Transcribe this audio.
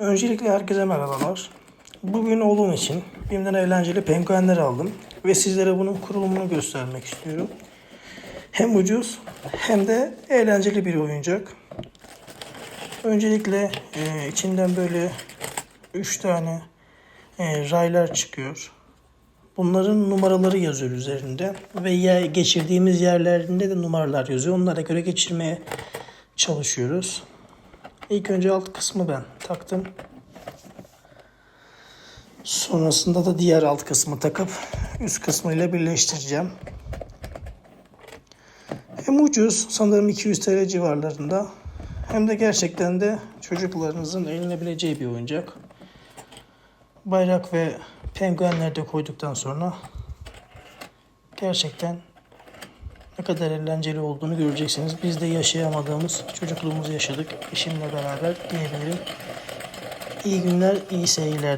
Öncelikle herkese merhabalar. Bugün oğlum için BİM'den eğlenceli penguenler aldım. Ve sizlere bunun kurulumunu göstermek istiyorum. Hem ucuz hem de eğlenceli bir oyuncak. Öncelikle e, içinden böyle 3 tane e, raylar çıkıyor. Bunların numaraları yazıyor üzerinde ve yer, geçirdiğimiz yerlerinde de numaralar yazıyor. Onlara göre geçirmeye çalışıyoruz. İlk önce alt kısmı ben taktım. Sonrasında da diğer alt kısmı takıp üst kısmıyla birleştireceğim. Hem ucuz sanırım 200 TL civarlarında hem de gerçekten de çocuklarınızın eğlenebileceği bir oyuncak. Bayrak ve penguenleri de koyduktan sonra gerçekten ne kadar eğlenceli olduğunu göreceksiniz. Biz de yaşayamadığımız çocukluğumuzu yaşadık eşimle beraber diyebilirim. İyi günler, iyi seyirler.